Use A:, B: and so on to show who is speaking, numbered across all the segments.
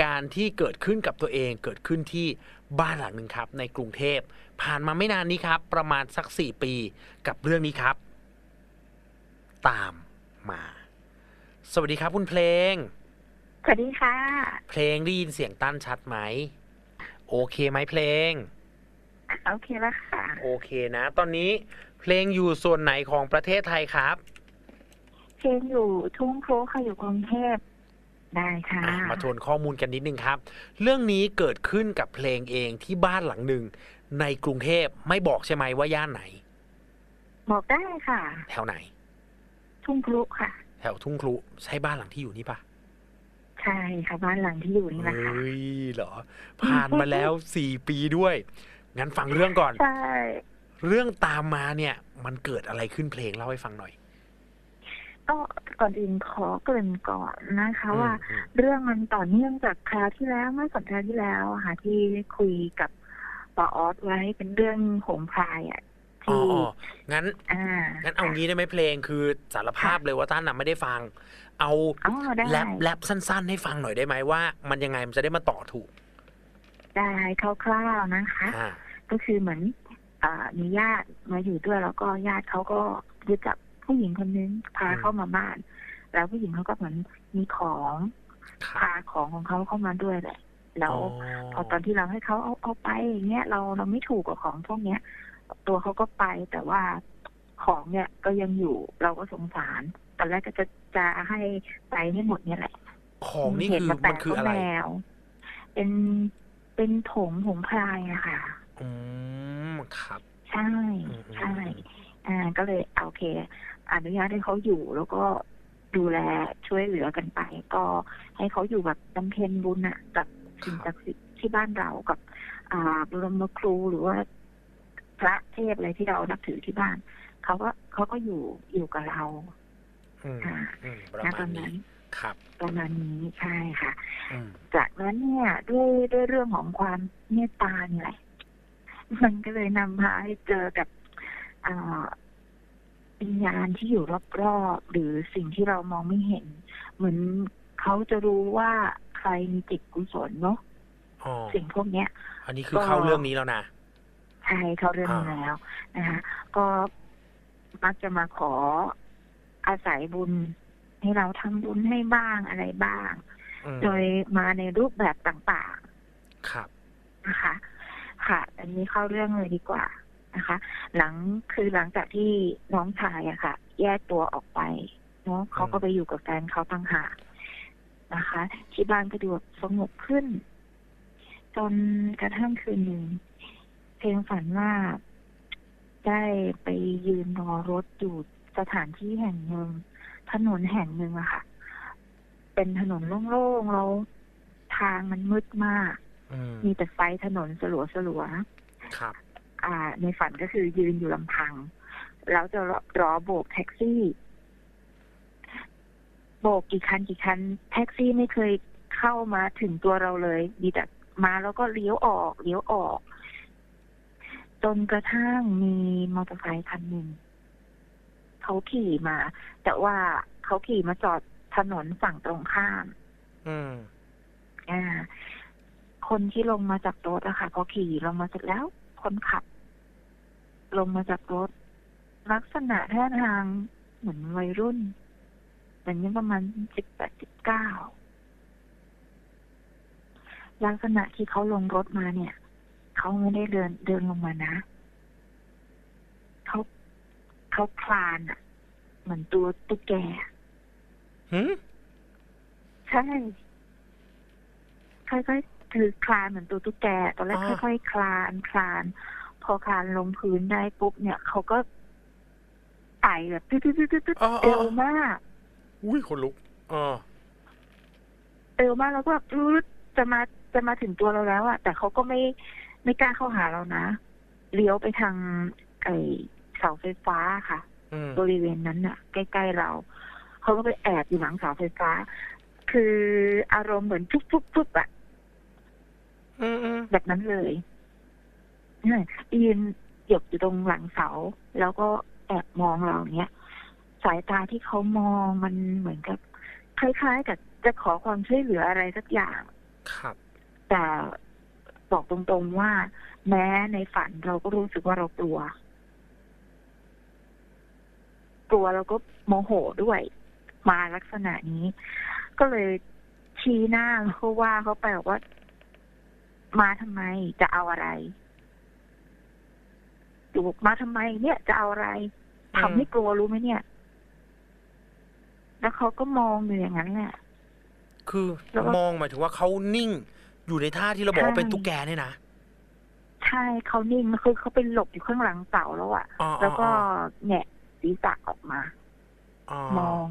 A: การณ์ที่เกิดขึ้นกับตัวเองเกิดขึ้นที่บ้านหลังหนึ่งครับ ในกรุงเทพ ผ่านมาไม่นานนี้ครับ ประมาณสักสี่ปีกับเรื่องนี้ครับ ตามมา สวัสดีครับคุณเพลง
B: สวัสดีค่ะ
A: เพลงได้ยินเสียงตั้นชัดไหม โอเคไหมเพลง
B: โอเคแล้วค่ะ
A: โอเคนะ ตอนนี้เพลงอยู่ส่วนไหนของประเทศไทยครับ
B: เพลงอยู่ทุ่งครูค่ะอยู่กรุงเทพ ได้ค่ะ
A: อะมาทวนข้อมูลกันนิดนึงครับ เรื่องนี้เกิดขึ้นกับเพลงเองที่บ้านหลังหนึ่งในกรุงเทพไม่บอกใช่ไหมว่าย่านไหน
B: บอกได้ค่ะ
A: แถวไหน
B: ทุ่งครุค่ะ
A: แถวทุ่งครุใช่บ้านหลังที่อยู่นี่ปะ
B: ใช่ค่ะบ้านหลังที่อยู่นี่แหละค่ะ
A: เฮ้ยเหรอ ผ่านมาแล้วสี่ปีด้วย งั้นฟังเรื่องก่อน
B: ใช่
A: เรื่องตามมาเนี่ย มันเกิดอะไรขึ้นเพลงเล่าให้ฟังหน่อย
B: ก็ก่อนอื่นขอเกริ่นก่อนนะคะ ว่า
A: อืม
B: เรื่องมันต่อเนื่องจากคราวที่แล้วเมื่อสัปดาห์ที่แล้วอะค่ะที่คุยกับปอออสไว้เป็นเรื่องหงพรายอะ
A: อ๋อ
B: ที่
A: อ๋องั้น
B: อ่า
A: งั้นเอางี้ได้ไหมเพลงคือสารภาพเลยว่าท่านน่ะไม่ได้ฟัง เอา
B: อ๋อได้
A: แรปแรปสั้น ๆ ให้ฟังหน่อยได้ไหมว่า มันยังไงมันจะได้มาต่อถูก
B: ได้คร่าวๆนะคะ
A: อ่า
B: ก็คือเหมือนอ่ามีญาติมาอยู่ด้วยแล้วก็ญาติเขาก็รู้จัก ผู้หญิงคนนึงพา
A: อืม
B: เข้ามาบ้าน แล้วผู้หญิงเขาก็เหมือนมีของ
A: ครับ
B: พาของของเขาเข้ามาด้วยแหละ แล้ว
A: อ๋อ
B: พอตอนที่เราให้เขาเอาเอาไปอย่างเงี้ยเราเราไม่ถูกกับของพวกเนี้ย ตัวเขาก็ไปแต่ว่าของเนี่ยก็ยังอยู่เราก็สงสารตอนแรกก็จะจะให้ไปให้หมดเนี่ยแหละ
A: ของนี่
B: เห็
A: คือ
B: มาแปะ
A: มันคืออะไร
B: แมวเป็นเป็นถงผงพรายอะค่ะ
A: อืมครับ
B: ใช่
A: อืม
B: ใช่ อ่าก็เลยเอาโอเค อนุญาตให้เขาอยู่แล้วก็ดูแลช่วยเหลือกันไป ก็ให้เขาอยู่แบบบำเพ็ญบุญอะกับสิ่งศักดิ์สิทธิ์ที่บ้านเรากับ อ่าบรมครูหรือว่าพระเทพอะไรที่เรานับถือที่บ้านเขาก็เขาก็อยู่อยู่กับเรา
A: อืม
B: ค่ะ
A: อืมประ
B: ณ
A: มา
B: ต
A: ณ
B: อน
A: นี้
B: นั้น
A: ครับ
B: ประมาณนี้ใช่ค่ะ
A: อืม
B: จากนั้นเนี่ยด้วยด้วยเรื่องของความเมตตาเนี่ยแหละมันก็เลยนำพาให้เจอกับอ่า วิญญาณที่อยู่รอบๆหรือสิ่งที่เรามองไม่เห็น เหมือนเขาจะรู้ว่าใครมีจิตกุศลเนาะ
A: อ๋อ
B: สิ่งพวกเนี้ย
A: อันนี้คือ
B: ก็
A: เข้าเรื่องนี้แล้วนะ
B: ใช่เขาเรื่องนี้
A: อ่า
B: แล้วนะคะก็มักจะมาขออาศัยบุญ ให้เราทำบุญให้บ้างอะไรบ้าง
A: อืม
B: โดยมาในรูปแบบต่างๆ
A: ครับ
B: นะคะ ค่ะ อันนี้เข้าเรื่องเลยดีกว่า นะคะ หลังคือหลังจากที่น้องชายอะค่ะ แยกตัวออกไปเนาะเขาก็ไปอยู่กับแฟนเขาต่างหากนะคะ ที่บ้านก็ดูแบบสงบขึ้น จนกระทั่งคืนหนึ่งเพลงฝันว่าได้ไปยืนรอรถอยู่สถานที่แห่งหนึ่งถนนแห่งหนึ่งอะค่ะ เป็นถนนโล่งๆแล้วทางมันมืดมาก
A: อืม
B: มีแต่ไฟถนนสลัวสลัว
A: ครับ
B: ๆอ่า ในฝันก็คือยืนอยู่ลำพัง แล้วจะรอรอโบกแท็กซี่ โบกกี่คันกี่คัน แท็กซี่ไม่เคยเข้ามาถึงตัวเราเลย มีแต่มาแล้วก็เลี้ยวออก เลี้ยวออก จนกระทั่งมีมอเตอร์ไซค์คันหนึ่งเขาขี่มา แต่ว่าเขาขี่มาจอดถนนฝั่งตรงข้าม
A: อืม
B: อ่า คนที่ลงมาจากรถอะค่ะพอขี่ลงมาเสร็จแล้ว คนขับ ลงมาจากรถ ลักษณะท่าทางเหมือนวัยรุ่นเหมือนยังประมาณสิบแปดสิบเก้าลักษณะที่เขาลงรถมาเนี่ย เขาไม่ได้เดินเดินลงมานะเขาเขาคลานอะเหมือนตัวตุ๊กแก
A: หืม
B: ใช่ค่อยๆคือคลานเหมือนตัวตุ๊กแกตอนแรก
A: อ่า
B: ค่อยๆคลานคลาน พอคลานลงพื้นได้ปุ๊บเนี่ยเขาก็ไต่แบบตึ๊ดตึ๊ดตึ๊ดตึ๊ดตึ๊ด
A: อ๋ออ๋อ
B: เร็วมาก
A: อุ้ยคนลุกอ๋อ
B: เร็วมากแล้วก็รู้จะมาจะมาถึงตัวเราแล้วอะแต่เขาก็ไม่ไม่กล้าเข้าหาเรานะเลี้ยวไปทาง ไอเสาไฟฟ้าค่ะ
A: อืม
B: บริเวณนั้นน่ะ ใกล้ๆเรา เขาก็ไปแอบอยู่หลังเสาไฟฟ้า คืออารมณ์เหมือนทุบๆๆอะ
A: อืมอืม
B: แบบนั้นเลย เนี่ยยืนหยบอยู่ตรงหลังเสา แล้วก็แอบมองเราเนี้ย สายตาที่เขามองมันเหมือนกับ คล้ายๆ กับจะขอความช่วยเหลืออะไรสักอย่าง
A: ครับ
B: แต่บอกตรงๆว่า แม้ในฝันเราก็รู้สึกว่าเรากลัว กลัวแล้วก็โมโหด้วย มาลักษณะนี้ ก็เลยชี้หน้าแล้วก็ว่าเขาไปบอกว่า มาทำไมจะเอาอะไรดูบ อกมาทำไมเนี่ยจะเอาอะไรทำให้กลัวรู้ไหมเนี่ย แล้วเขาก็มองอยู่อย่างนั้นแหละ
A: คือ
B: แล้วก็
A: มองหมายถึงว่าเขานิ่ง อยู่ในท่าที่เราบอกว่า
B: ใช่
A: เป็นตุ๊กแกเนี่ยนะ
B: ใช่เขานิ่งคือเขาเป็นหลบอยู่ข้างหลังเสาแล้วอะ
A: อ๋อ
B: แล้วก็
A: อ๋อ
B: แงะศีรษะออกมา
A: อ๋อ
B: มอง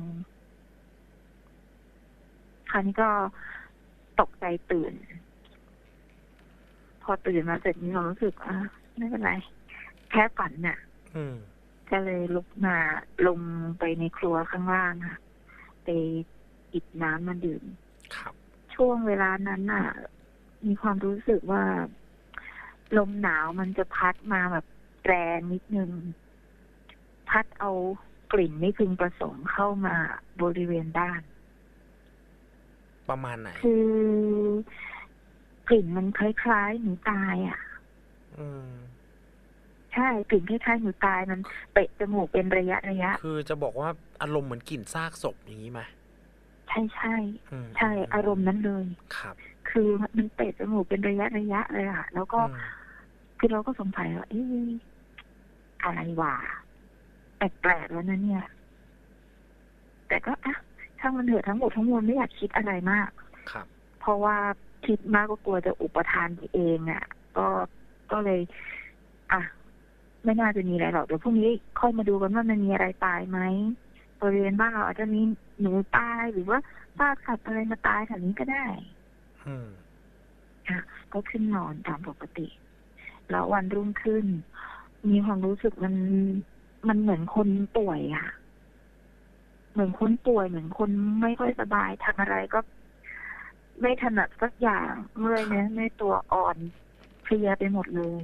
B: คราวนี้ก็ตกใจตื่น พอตื่นมาเสร็จนี่เรารู้สึกอะไม่เป็นไร แค่ฝันน่ะ
A: อืม
B: ก็เลยลุกมาลงไปในครัวข้างล่างค่ะ ไปหยิบน้ำมาดื่ม
A: ครับ
B: ช่วงเวลานั้นน่ะ มีความรู้สึกว่า ลมหนาวมันจะพัดมาแบบแรงนิดนึง พัดเอากลิ่นไม่พึงประสงค์เข้ามาบริเวณด้าน
A: ประมาณไหน
B: คือกลิ่นมันคล้ายๆหนูตาย อะ
A: อืม
B: ใช่กลิ่นคล้ายๆหนูตายมันเตะจมูกเป็นระยะระยะ
A: คือจะบอกว่าอารมณ์เหมือนกลิ่นซากศพอย่างนี้ไหม
B: ใช่ใช่
A: อืม
B: ใช่อารมณ์นั้นเลย
A: ครับ
B: คือมันเตะจมูกเป็นระยะระยะเลยอะแล้วก็
A: อืม
B: คือเราก็สงสัยว่าเอ๊ะอะไรวะแปลกๆแล้วนะเนี่ย แต่ก็อะช่างมันเถอะทั้งหมดทั้งมวลไม่อยากคิดอะไรมาก
A: ครับ
B: เพราะว่าคิดมากก็กลัวจะอุปทานไปเองอะ ก็ก็เลย อะ ไม่น่าจะมีอะไรหรอกเดี๋ยวพรุ่งนี้ค่อยมาดูกันว่ามันมีอะไรตายไหมบริเวณบ้านเราอาจจะมีหนูตายหรือว่าซากสัตว์อะไรมาตายแถวนี้ก็ได้
A: อืม
B: ก็ขึ้นนอนตามปกติ แล้ววันรุ่งขึ้น มีความรู้สึกมันมันเหมือนคนป่วยอะเหมือนคนป่วยเหมือนคนไม่ค่อยสบายทำอะไรก็ ไม่ถนัดสักอย่างเมื่อยเนื้อเมื่อยตัวอ่อนเพลียไปหมดเลย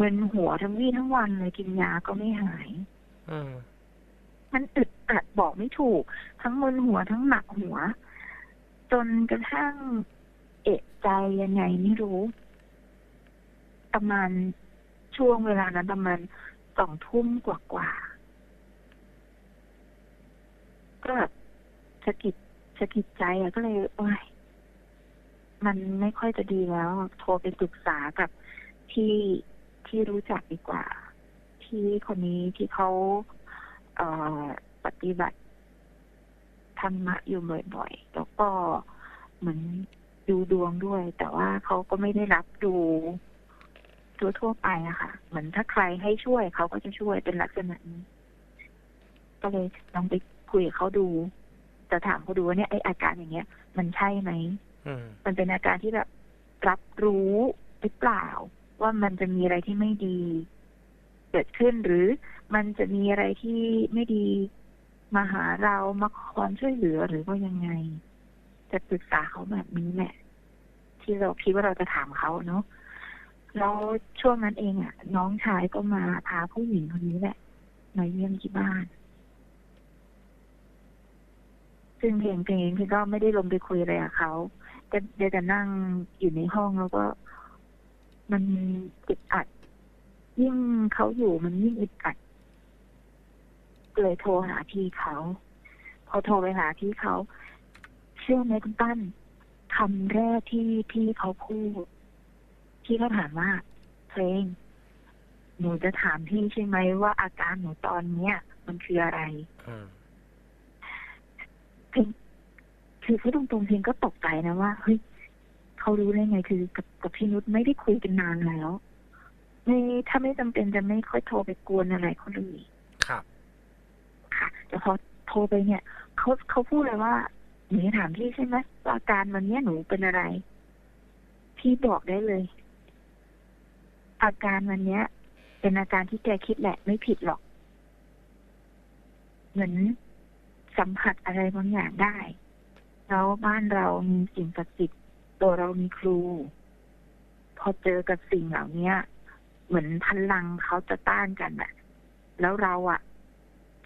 B: มึนหัวทั้งวี่ทั้งวันเลยกินยาก็ไม่หาย
A: อืม
B: มันอึดอัดบอกไม่ถูก ทั้งมึนหัวทั้งหนักหัว จนกระทั่งเอะใจยังไงไม่รู้ ประมาณช่วงเวลานั้นประมาณสองทุ่มกว่าๆก็แบบสะกิดสะกิดใจอะก็เลยโอ้ยมันไม่ค่อยจะดีแล้ว โทรไปปรึกษากับที่ ที่รู้จักดีกว่า ที่คนนี้ที่เขาเอ่อปฏิบัติธรรมะอยู่บ่อยๆ แล้วก็เหมือนดูดวงด้วย แต่ว่าเขาก็ไม่ได้รับดูทั่วทั่วๆไปอะค่ะ เหมือนถ้าใครให้ช่วยเขาก็จะช่วยเป็นลักษณะนี้ ก็เลยลองไปคุยกับเขาดูจะถามเขาดูว่าเนี่ยไออาการอย่างเงี้ย มันใช่ไหม
A: อืม
B: มันเป็นอาการที่แบบรับรู้หรือเปล่า ว่ามันจะมีอะไรที่ไม่ดี เกิดขึ้นหรือมันจะมีอะไรที่ไม่ดีมาหาเรามาขอความช่วยเหลือหรือว่ายังไง จะปรึกษาเขาแบบนี้แหละ ที่เราคิดว่าเราจะถามเขาเนาะแล้วช่วงนั้นเองอะ น้องชายก็มาพาผู้หญิงคนนี้แหละมาเยี่ยมที่บ้าน ซึ่งเพลงเพลงพี่ก็ไม่ได้ลงไปคุยอะไรกับเขาก็เดี๋ยวจะนั่งอยู่ในห้องแล้วก็ มันอึดอัด ยิ่งเขาอยู่มันยิ่งอึดอัดก็เลยโทรหาพี่เขา พอโทรไปหาพี่เขา เชื่อไหมคุณตั้นคำแรกที่พี่เขาพูดพี่เขาถามว่าเพลงหนูจะถามพี่ใช่ไหมว่าอาการหนูตอนเนี้ย มันคืออะไร
A: อืม
B: เพลงคือพูดตรงๆเพลงก็ตกใจนะว่าเฮ้ย เขารู้ได้ไงคือกับกับพี่นุชไม่ได้คุยกันนานแล้วไม่ถ้าไม่จำเป็นจะไม่ค่อยโทรไปกวนอะไรคนอื่น
A: ครับ
B: ค่ะแต่พอโทรไปเนี่ยเขาเขาพูดเลยว่าหนูจะถามพี่ใช่ไหมว่าอาการวันเนี้ยหนูเป็นอะไร พี่บอกได้เลย อาการวันเนี้ย เป็นอาการที่แกคิดแหละ ไม่ผิดหรอก เหมือนสัมผัสอะไรบางอย่างได้ แล้วบ้านเรามีสิ่งศักดิ์สิทธิ์ ตัวเรามีครู พอเจอกับสิ่งเหล่าเนี้ยเหมือนพลังเขาจะต้านกันอะแล้วเราอะ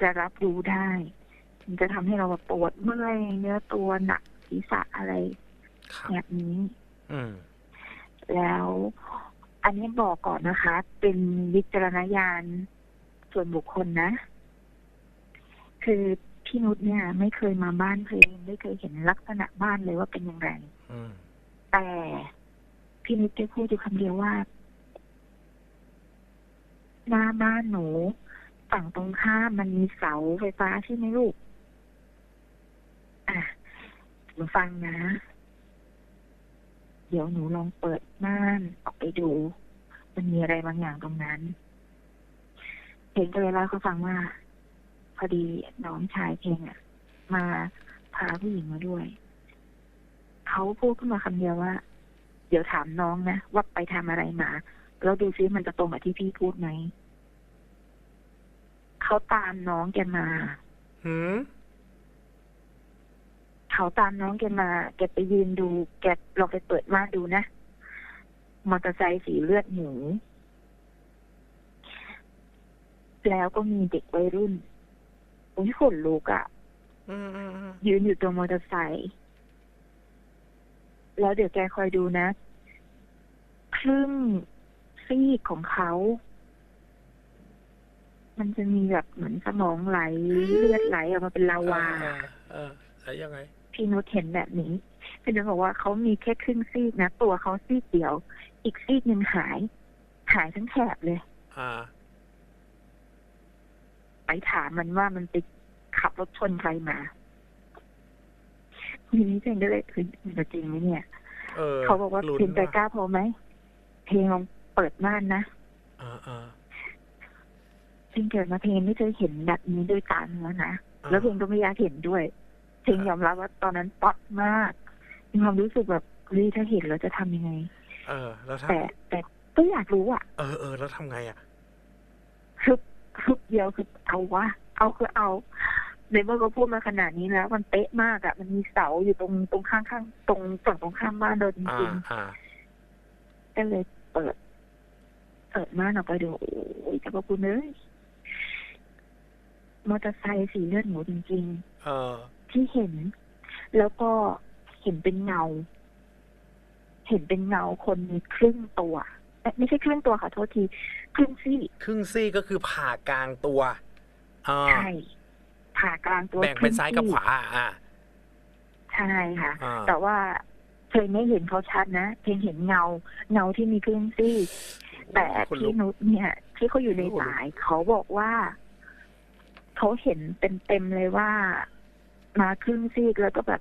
B: จะรับรู้ได้มันจะทำให้เราแบบปวดเมื่อยเนื้อตัวหนักศีรษะอะไร
A: ครับ
B: แบบนี้
A: อืม
B: แล้วอันนี้บอกก่อนนะคะ เป็นวิจารณญาณส่วนบุคคลนะ คือพี่นุชเนี่ย ไม่เคยมาบ้านเพลงไม่เคยเห็นลักษณะบ้านเลยว่าเป็นอย่างไร
A: อืม
B: แต่พี่นุชได้พูดอยู่คำเดียวว่า หน้าบ้านหนูฝั่งตรงข้ามมันมีเสาไฟฟ้าใช่ไหมลูก อะหนูฟังนะ เดี๋ยวหนูลองเปิดม่านออกไปดู มันมีอะไรบางอย่างตรงนั้นเพลงก็เลยเล่าให้เขาฟังว่า พอดีน้องชายเพลงอะ มาพาผู้หญิงมาด้วย เขาพูดขึ้นมาคำเดียวว่า เดี๋ยวถามน้องนะว่าไปทำอะไรมาแล้วดูซิมันจะตรงกับที่พี่พูดไหมเขาตามน้องแกมา
A: หืม
B: เขาตามน้องแกมา แกไปยืนดู แกลองไปเปิดม่านดูนะ มอเตอร์ไซค์สีเลือดหมูแล้วก็มีเด็กวัยรุ่นโอ้ยขนลุกอะ่ะ
A: อืมอืมอืม
B: ยืนอยู่ตรงมอเตอร์ไซค์ แล้วเดี๋ยวแกคอยดูนะ ครึ่งซีกของเขา มันจะมีแบบเหมือนสมองไหลเลือดไหลออกมาเป็นลาวา
A: เออแล้วยังไง
B: พี่นุชเห็นแบบนี้พี่นุชบอกว่าเขามีแค่ครึ่งซีกนะ ตัวเขาซีกเดียว อีกซีกหนึ่งหาย หายทั้งแถบเลย
A: อ่า
B: ไปถามมันว่ามันไปขับรถชนใครมา ทีนี้เจนก็เลยคือมันจะจริงไหมเนี่ย
A: เออ
B: เขาบอกว่า
A: ลุ้น
B: เพลงใจ
A: ว่ะ
B: กล้าพอไหมเพลงลองเปิดม่านนะ
A: อ่าอ่า
B: เพลงเกิดมาเพลงไม่เคยเห็นแบบนี้ด้วยตาเนื้อนะ
A: อ่า
B: แล้วเพลงก็ไม่อยากเห็นด้วย เพลงยอมรับว่าตอนนั้นป๊อตมากมีความรู้สึกแบบเฮ้ยถ้าเห็นแล้วจะทำยังไง
A: เออ แล้วถ้า
B: แต่แต่ก็อยากรู้อะ
A: เออเออแล้วทำไงอะ
B: ฮึบฮึบเดียวคือเอาวะเอาคือเอา ในเมื่อเขาพูดมาขนาดนี้แล้ว มันเป๊ะมากอะมันมีเสาอยู่ตรงตรงข้างข้างๆตรงฝั่งตรงข้ามบ้านเราจ
A: อ่า
B: ริง
A: อ่า
B: ๆก็เลยเปิดเปิดม่านออกไปดูโอ้ยแต่พระคุณเอ้ยมอเตอร์ไซค์สีเลือดหมูจริง
A: เออ
B: ๆที่เห็น แล้วก็เห็นเป็นเงา เห็นเป็นเงาคนมีครึ่งตัวเอ๊ะไม่ใช่ครึ่งตัวค่ะโทษที ครึ่งซี่
A: ครึ่งซี่ก็คือผ่ากลางตัวอ่า
B: ใช่ ผ่ากลางตัว
A: แบ่งเป็น
B: ครึ่
A: ซ้ายกับ
B: ซี่
A: ขวาอ่า
B: ใช่ค่ะ
A: อ่า
B: แต่ว่าเพลงไม่เห็นเขาชัดนะเพลงเห็นเงา เงาที่มีครึ่งซี่ แต่
A: คนลุ
B: พี่
A: ก
B: นุชเนี่ย ที่เขาอยู่ใน
A: คนลุก
B: สายเขาบอกว่าเขาเห็นเต็มๆเลยว่า มาครึ่งซีกแล้วก็แบบ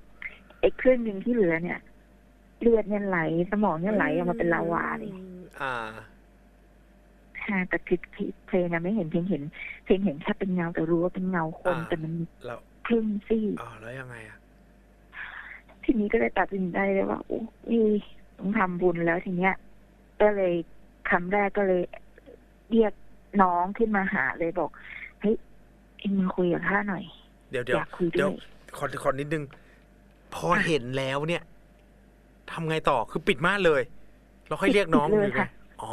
B: ไอ้ครึ่งหนึ่งที่เหลือเนี่ยเลือดเนี่ยไหล สมองเนี่ยไหลออกมาเป็นลาวาเลย
A: อ่า
B: ใช่แต่คือเพลงอะไม่เห็นเพลงเห็น เพลงเห็นแค่เป็นเงาแต่รู้ว่าเป็นเงาคน
A: อ่า
B: แต่มันมี
A: แล้ว
B: ครึ่งซี่
A: อ๋อแล้วยังไงอะ
B: ทีนี้ก็เลยตัดสินใจเลยว่าโอ้ยต้องทำบุญแล้วทีเนี้ย ก็เลยคำแรกก็เลยเรียกน้องขึ้นมาหาเลยบอกเฮ้ยเอ็งมาคุยกับข้าหน่อย
A: เดี๋ยวเดี๋ย
B: อ
A: วยา
B: กคุย
A: เดี๋
B: ด้
A: ยว
B: วย
A: ขอขอนิดนึง พอเห็นแล้วเนี่ยทำไงต่อคือปิดม่านเลย เราค่อยเรียกน้อง
B: ปิด
A: ห
B: เล
A: รื
B: ย
A: อไง
B: ค่ะ
A: อ๋อ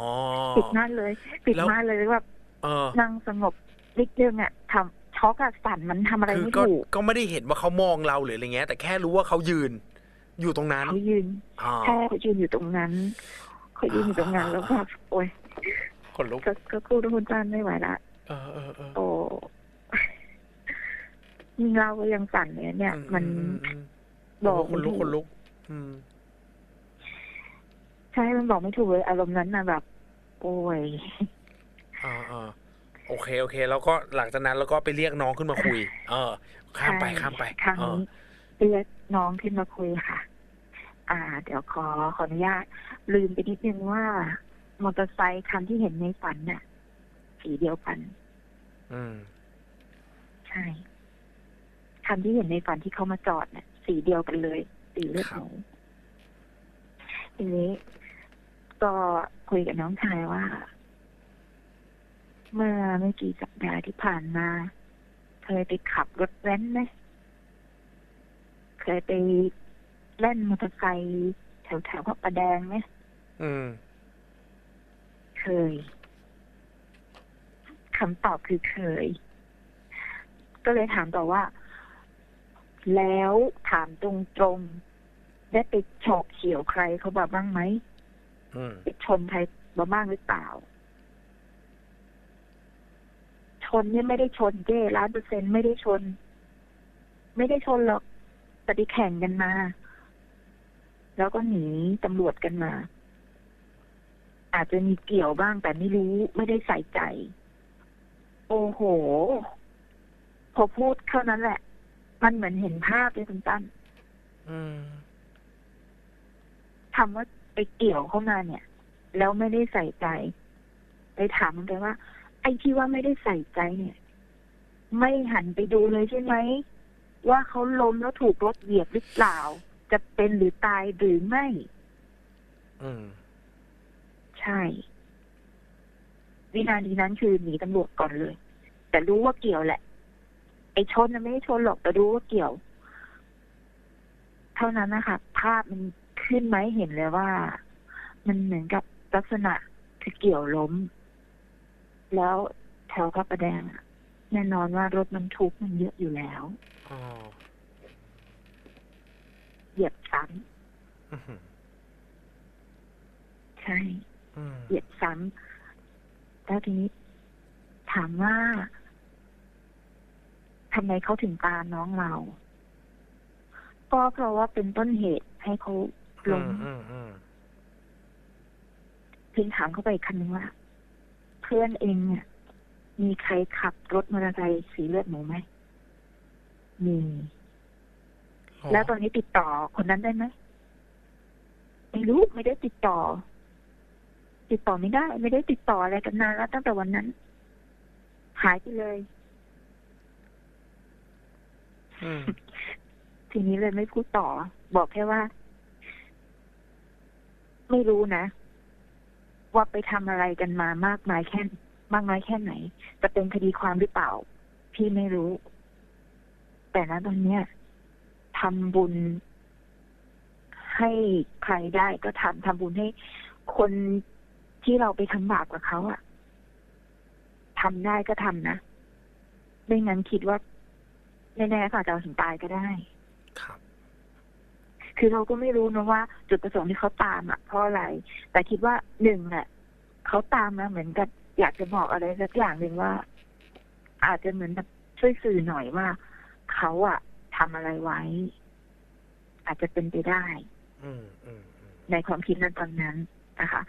B: ปิดม่านเลย ปิด
A: แล้ว
B: ม่านเลยแบบ
A: เออ
B: นั่งสงบนิดนึงอะทำช็อกอะสั่นมันทำอะไร
A: คือ
B: ไม่
A: ก็
B: ถูก
A: ก็ไม่ได้เห็นว่าเขามองเราหรืออะไรเงี้ย แต่แค่รู้ว่าเขายืน อยู่ตรงนั้น
B: เขายืน
A: อ๋อ
B: แค่เขายืนอยู่ตรงนั้นเขายืนอยู่ตรงนั้นแล้วแบบโอ้ย
A: ขนลุก
B: ก็ก็กู้ทุกคนจ้านไม่ไหวละ
A: เออเออเออ
B: โอ้ยิ่งเราก็ยังสั่นเลยเนี่ย มัน
A: อืม
B: บอก
A: โคนลุก
B: ไม่ถูก
A: คนลุก อืม
B: ใช่มันบอกไม่ถูกเลยอารมณ์นั้นนะแบบ โอ้ย
A: อ่าอ่าโอเคโอเค แล้วก็หลังจากนั้นแล้วก็ไปเรียกน้องขึ้นมาคุย เออ ข้ามไป
B: ใช่
A: ข้ามไป
B: ครั้ง
A: เออ
B: นี้เรียกน้องขึ้นมาคุยค่ะ อ่า เดี๋ยวขอขออนุญาตลืมไปนิดนึงว่ามอเตอร์ไซค์คันที่เห็นในฝันน่ะ สีเดียวกัน
A: อืม
B: ใช่คันที่เห็นในฝันที่เขามาจอดเนี่ยสีเดียวกันเลย สีเลือด
A: ครั
B: ห
A: บ
B: มูทีนี้ ก็คุยกับน้องชายว่า เมื่อไม่กี่สัปดาห์ที่ผ่านมา เคยไปขับรถแว้นไหมเคยไปเล่นมอเตอร์ไซค์แถวแถวพระประแดงไหม
A: อืม
B: เคยคำตอบคือเคย ก็เลยถามต่อว่า แล้วถามตรงตรงได้ไปโฉกเฉี่ยวใครเขาบ้าบ้างไหม
A: อืม
B: ไปชนใครมาบ้างหรือเปล่า ชนเนี่ยไม่ได้ชนเจ้ร้านเปอร์เซ็นไม่ได้ชน ไม่ได้ชนหรอกแต่ไปแข่งกันมา แล้วก็หนีตำรวจกันมา อาจจะมีเกี่ยวบ้างแต่ไม่รู้ไม่ได้ใส่ใจ โอ้โหพอพูดเท่านั้นแหละ มันเหมือนเห็นภาพเลยคุณตั้น
A: อืม
B: ทำว่า ไปเกี่ยวเข้ามาเนี่ย แล้วไม่ได้ใส่ใจ ไปถามมันไปว่า ไอ้ที่ว่าไม่ได้ใส่ใจเนี่ย ไม่หันไปดูเลยใช่ไหมว่าเขาล้มแล้วถูกรถเหยียบหรือเปล่า จะเป็นหรือตายหรือไม่
A: อืม
B: ใช่ วินาทีนั้นคือหนีตำรวจก่อนเลย แต่รู้ว่าเกี่ยวแหละ ไอ้ชนน่ะไม่ได้ชนหรอกแต่รู้ว่าเกี่ยว เท่านั้นนะคะภาพมัน ขึ้นไหมาให้เห็นเลยว่า มันเหมือนกับลักษณะคือเกี่ยวล้ม แล้วแถวพระประแดงอะแน่นอนว่ารถมันทุกข์มันเยอะอยู่แล้ว
A: อ๋อ
B: เหยียบซ้
A: อือหือำ
B: ใช่
A: อืม
B: เหยียบซ้ำแล้วทีนี้ถามว่าทำไมเขาถึงตามน้องเรา ก็เพราะว่าเป็นต้นเหตุให้เขา
A: อื
B: ล้ม
A: มอืมอืม
B: เพียงถามเข้าไปอีกคันนึงว่า เพื่อนเองเนี่ย มีใครขับรถมอเตอร์ไซค์สีเลือดหมูไหมมี
A: อ๋อ
B: แล้วตอนนี้ติดต่อคนนั้นได้ไหมไม่รู้ไม่ได้ติดต่อ ติดต่อไม่ได้ ไม่ได้ติดต่ออะไรกันนานแล้วตั้งแต่วันนั้น หายไปเลย
A: อืม
B: ทีนี้เลยไม่พูดต่อ บอกแค่ว่า ไม่รู้นะ ว่าไปทำอะไรกันมามากมายแค่มากน้อยแค่ไหน จะเป็นคดีความหรือเปล่า พี่ไม่รู้ แต่นะตอนเนี้ยทำบุญ ให้ใครได้ก็ทำทำบุญให้คนที่เราไปทำบาปกับเขาอะทำได้ก็ทำนะไม่งั้นคิดว่าแน่ๆก็อาจจะถึงตายก็ได้ คือเราก็ไม่รู้นะว่า จุดประสงค์ที่เขาตามอะเพราะอะไร แต่คิดว่าหนึ่งอะเขาตามมาเหมือนกับอยากจะบอกอะไรสักอย่างหนึ่งว่า อาจจะเหมือนแบบช่วยสื่อหน่อยว่าเขาอะทำอะไรไว้ อาจจะเป็นไปได้
A: อืมอืมอืม
B: ในความคิดนั้นตอนนั้นนะคะ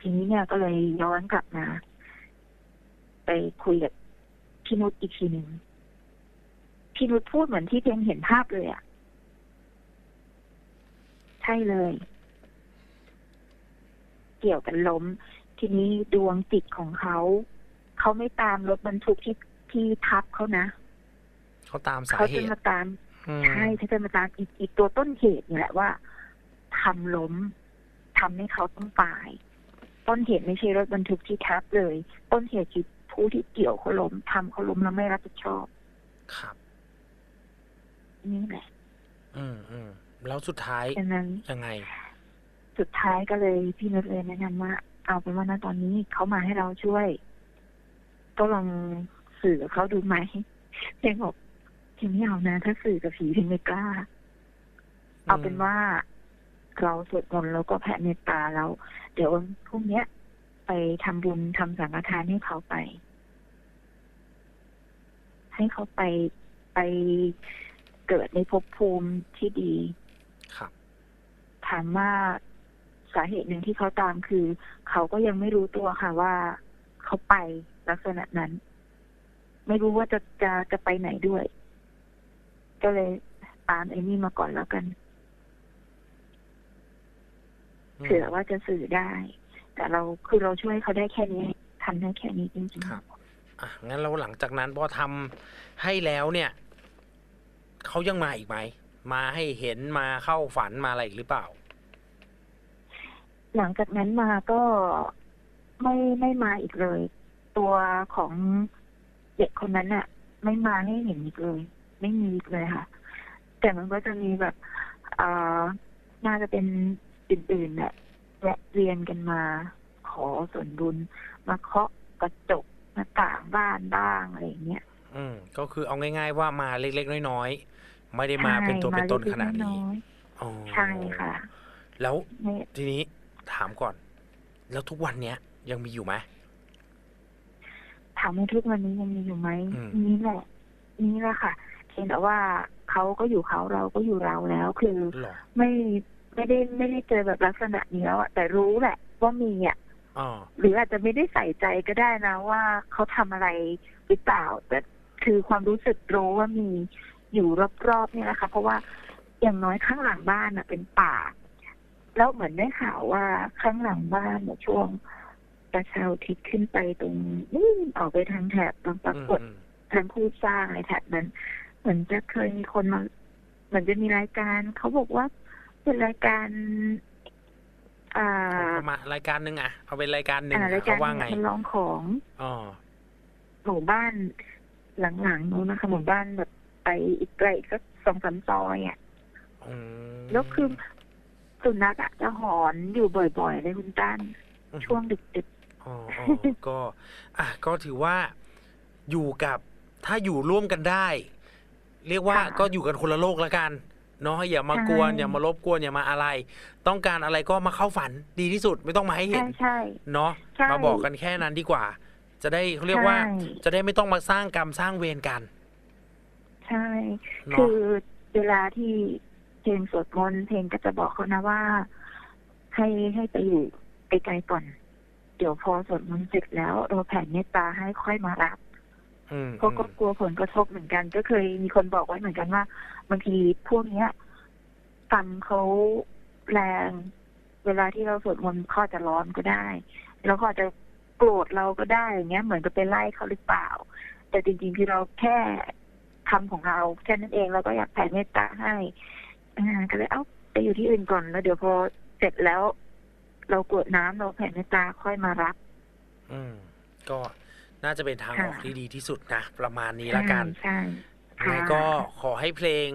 B: ทีนี้เนี่ยก็เลยย้อนกลับมา ไปคุยกับพี่นุชอีกทีหนึ่งพี่นุชพูดเหมือนที่เพียงเห็นภาพเลยอะ่ะ ใช่เลย เกี่ยวกันล้ม ทีนี้ดวงจิตของเขา เขาไม่ตามรถบรรทุกที่ที่ทับเขานะ
A: เขาตามสา
B: เขา
A: เห
B: จะ
A: ตุ
B: มาตาม
A: อืม
B: ใช่เขาจะมาตามอีกอีกตัวต้นเหตุนี่แหละว่าทำล้มทำให้เขาต้องตาย ต้นเหตุไม่ใช่รถบรรทุกที่ทับเลย ต้นเหตุคือผู้ที่เกี่ยวเขาล้มทำเขาล้มแล้วไม่รับผิดชอบ
A: ครับ
B: นี่แหละ
A: อืมอืม แล้วสุดท้าย
B: ดังนั้น
A: ยังไง
B: สุดท้ายก็เลยพี่นุชเลยแนะนำว่า เอาเป็นว่าณตอนนี้เขามาให้เราช่วยก็ลองสื่อกับเขาดูไหมเพียงบอกเพียงไม่เอานะถ้าสื่อกับผีเพียงไม่กล้า เอาเป็นว่าเราสวดมนต์แล้วก็แผ่เมตตาแล้ว เดี๋ยววันพรุ่งเนี้ยไปทำบุญทำสังฆทานให้เขาไป ให้เขาไปไปเกิดในภพภูมิที่ดี
A: ครับ
B: ถามว่าสาเหตุหนึ่งที่เขาตามคือ เขาก็ยังไม่รู้ตัวค่ะว่าเขาไปลักษณะนั้น ไม่รู้ว่าจะจะจะไปไหนด้วย ก็เลยตามไอ้นี่มาก่อนแล้วกัน
A: อืม
B: เผื่อว่าจะสื่อได้ แต่เราคือเราช่วยเขาได้แค่นี้ทำได้แค่นี้จริง
A: ครับอะงั้นเราหลังจากนั้นพอทำให้แล้วเนี่ยเขายังมาอีกไหม มาให้เห็นมาเข้าฝันมาอะไรอีกหรือเปล่า
B: ๆหลังจากนั้นมาก็ไม่ไม่มาอีกเลย ตัวของเด็กคนนั้นน่ะไม่มาให้เห็นอีกเลย ไม่มีอีกเลยค่ะ แต่มันก็จะมีแบบเอ่อน่าจะเป็นอื่นๆแหละแวะเวียนกันมา ขอส่วนบุญมาเคาะกระจกหน้าต่างบ้านบ้างอะไรอย่างเงี้ย
A: อืมก็คือเอาง่าย ๆ ว่ามาเล็กๆน้อยๆ ไม่ได้มาเป็นตัวเป็นตนขนาดนี้
B: ใช่
A: อ๋อ
B: ใช่ค่ะ
A: แล้ว
B: ไม่
A: ทีนี้ถามก่อน แล้วทุกวันเนี้ยยังมีอยู่ไหม
B: ถามว่าทุกวันนี้ยังมีอยู่ไหม
A: อืม
B: นี่แหละนี่แหละค่ะเพียงแต่ว่าเขาก็อยู่เขาเราก็อยู่เราแล้ว คือ
A: หรอ
B: ไม่ไม่ได้ไม่ได้เจอแบบลักษณะนี้แล้วอะแต่รู้แหละ ว่ามีอะ
A: อ๋อ
B: หรืออาจจะไม่ได้ใส่ใจก็ได้นะว่าเขาทำอะไรหรือเปล่าแต่คือความรู้สึกรู้ว่ามี อยู่รอบๆเนี่ยนะคะ เพราะว่าอย่างน้อยข้างหลังบ้านอะเป็นป่า แล้วเหมือนได้ข่าวว่าข้างหลังบ้านเนี่ยช่วงกระเช้าทิศขึ้นไปตรงนี่นออกไปทางแถบบางปรากฏ
A: อืม
B: ทางคู่สร้างอะไรแถบนั้น เหมือนจะเคยมีคนมา เหมือนจะมีรายการเขาบอกว่าเป็นรายการอ่า
A: เอามารายการหนึ่งอะเอาเป็นรายการหนึ่ง
B: อ่ารายกา
A: เขา
B: ร
A: ว่าไง
B: มันร้องของ
A: อ๋อ
B: หมู่บ้านหลังๆนู้นนะคะหมู่บ้านแบบ ไปอีกไกลสักสองสามซอยอะ
A: อืม
B: แล้วคือสุนัขอะจะหอนอยู่บ่อยๆเลยคุณตั้นช่วงดึก
A: อ๋ออ๋อก็ อะก็ถือว่าอยู่กับถ้าอยู่ร่วมกันได้ เรียกว่าก็อยู่กันคนละโลกแล้วกันเนาะอย่ามากวนอย่ามารบกวนอย่ามาอะไร ต้องการอะไรก็มาเข้าฝันดีที่สุดไม่ต้องมาให้
B: ๆ
A: เห็
B: ใช่
A: น
B: ใช่
A: เนาะ
B: ใช่
A: มาบอกกันแค่นั้นดีกว่า จะได้เขาเรียกว่า
B: ใช่
A: จะได้ไม่ต้องมาสร้างกรรมสร้างเวรกัน
B: ใช่
A: เนาะ
B: คือเวลาที่เพลงสวดมนต์เพลงก็จะบอกเขานะว่า ให้ให้ไปอยู่ไกลๆก่อน เดี๋ยวพอสวดมนต์เสร็จแล้วเราแผ่เมตตาให้ค่อยมารับ
A: อืม
B: เพราะก็
A: อืม
B: กลัวผลกระทบเหมือนกัน ก็เคยมีคนบอกไว้เหมือนกันว่าบางทีพวกเนี้ยกรรมเขาแรง เวลาที่เราสวดมนต์เขาอาจจะร้อนก็ได้ แล้วเขาอาจจะโกรธเราก็ได้อย่างเงี้ย เหมือนกับไปไล่เขาหรือเปล่า แต่จริงๆคือเราแค่ ทำของเราแค่นั้นเองเราก็อยากแผ่เมตตาให้อ่าก็เลยเอ้าไปอยู่ที่อื่นก่อนแล้วเดี๋ยวพอเสร็จแล้ว เรากรวดน้ำเราแผ่เมตตาค่อยมารับ
A: อืม ก็น่าจะเป็นทางออก
B: ค่ะ
A: ที่ดีที่สุดนะประมาณนี้ละกัน
B: ใช่
A: ยังไงก็ขอให้เพลง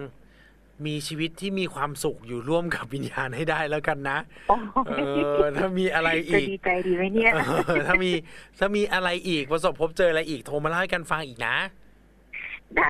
A: มีชีวิตที่มีความสุขอยู่ร่วมกับวิญญาณให้ได้แล้วกันนะ
B: โอ้
A: เออถ้ามีอะไร
B: จะ
A: อีก
B: ดีใจดีไหมเนี่ย
A: เออถ้ามีถ้ามีอะไรอีกประสบพบเจออะไรอีกโทรมาเล่าให้กันฟังอีกนะ